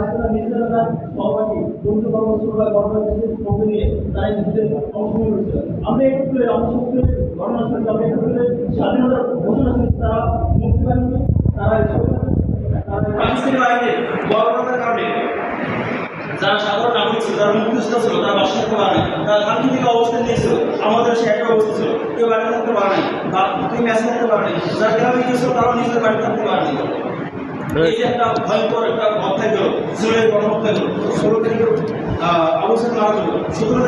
বাড়িতে নিজেরা তার বন্ধু নিয়ে তারা তারা তারা তারা যারা সাধারণ নাগরিক ছিল, যারা মুক্তিযোদ্ধা ছিল, তারা তারা আমাদের সে একটা কেউ বাড়ি থাকতে পারে নাই, বা কেউ গ্রামে গিয়েছিল, তারাও নিজেদের বাড়ি থাকতে পারে এই একটা ভয়ঙ্কর একটা হত্যা গেল জুলাই গণহত্যা গেল ষোলো তারিখে অবস্থান মারা গেল সতেরো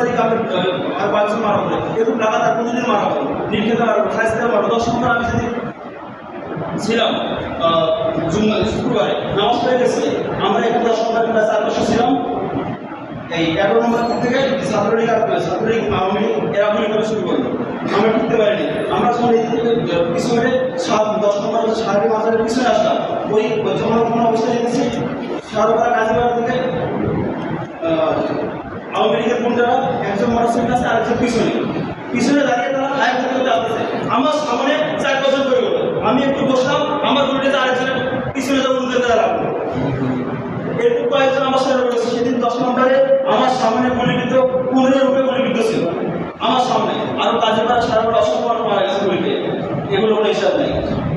আর পাঁচজন মারা হলো। এরকম লাগাতার প্রতিদিন মারা হলো। নির্ঘেত মারা হলো। খাইস্তা দশ নম্বর আমি যদি ছিলাম জুম্মা শুক্রবারে। নামাজ পড়ে গেছে। আমরা একটু দশ নম্বর ক্লাস চার ছিলাম। এই এগারো নম্বর থেকে ছাত্রলীগ ছাত্রলীগ আওয়ামী লীগ, এরা গুলি করা শুরু করল। আমরা ঢুকতে পারিনি। আমরা যখন এই পিছনে সাত, দশ নম্বর সাড়ে মাঝারের পিছনে আসলাম, ওই যখন কোনো অবস্থায় যেতেছি সারোপাড়া কাজীবাড়ি থেকে আওয়ামী লীগের একজন মানুষের কাছে আরেকজন পিছনে। পিছনে দাঁড়িয়ে তারা হায়ার করতে আসতেছে আমার সামনে চার বছর করে আমি একটু বসলাম, আমার গুলিতে আরেকজনের পিছনে যাব উঠে দাঁড়াবো এরকম কয়েকজন আমার সামনে রয়েছে। সেদিন দশ নম্বরে আমার সামনে গুলিবিদ্ধ পনেরো রূপে গুলিবিদ্ধ ছিল আমার সামনে আরও কাজে পাড়া সারা বড় অসংখ্য মানুষ মারা গেছে গুলিতে এগুলো কোনো হিসাব নেই দশ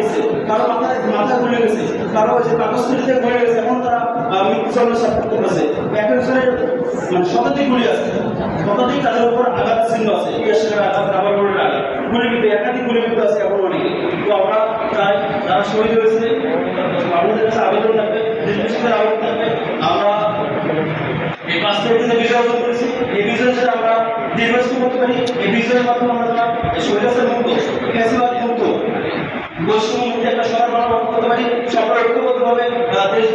গেছে কারও মাথায় মাথা ঘুরে গেছে কারও ওই যে ঘুরে গেছে এখন তারা আহ, মৃত্যু চন্দ্র সাক্ষাৎ করেছে মানে শতাধিক গুলি আছে। শতাধিক তাদের উপর আঘাত চিহ্ন আছে। আঘাত আমার গুলির আঘাত গুলিবিদ্ধ একাধিক গুলিবিদ্ধ আছে এখন অনেকে। তো আমরা চাই যারা শহীদ হয়েছে আমাদের কাছে আবেদন থাকবে দেশবাসীদের আবেদন থাকবে। আমরা এই পাঁচ তারিখে বিজয় অর্জন করেছি এই বিজয়ের সাথে আমরা নির্বাচিত করতে পারি। এই বিজয়ের মাধ্যমে আমরা যারা শহীদাসের মুক্ত ফ্যাসিবাদ মুক্ত বৈষম্য একটা গঠন করতে পারি সকলে ঐক্যবদ্ধভাবে দেশ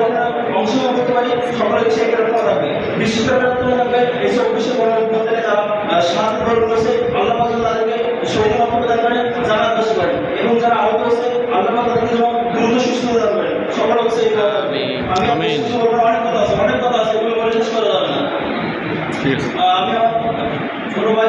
অংশগ্রহণ করতে পারি সকলে সেই প্রার্থনা থাকবে। বিশেষ প্রার্থনা থাকবে এই চব্বিশে গণঅভ্যুত্থানে যারা আহ, শান্তি গ্রহণ করেছে আল্লাহ তাদেরকে শহীদ মাধ্যমে দান যারা দেশ করেন। এবং যারা আহত হয়েছে আল্লাহ তাদেরকে যেন দ্রুত সুস্থ দান করেন। সকলে হচ্ছে এই থাকবে। আমি অনেক কথা আছে অনেক কথা আছে এগুলো বলে শেষ করা যাবে না। ঠিক আছে। আহ, আমি ছোট ভাই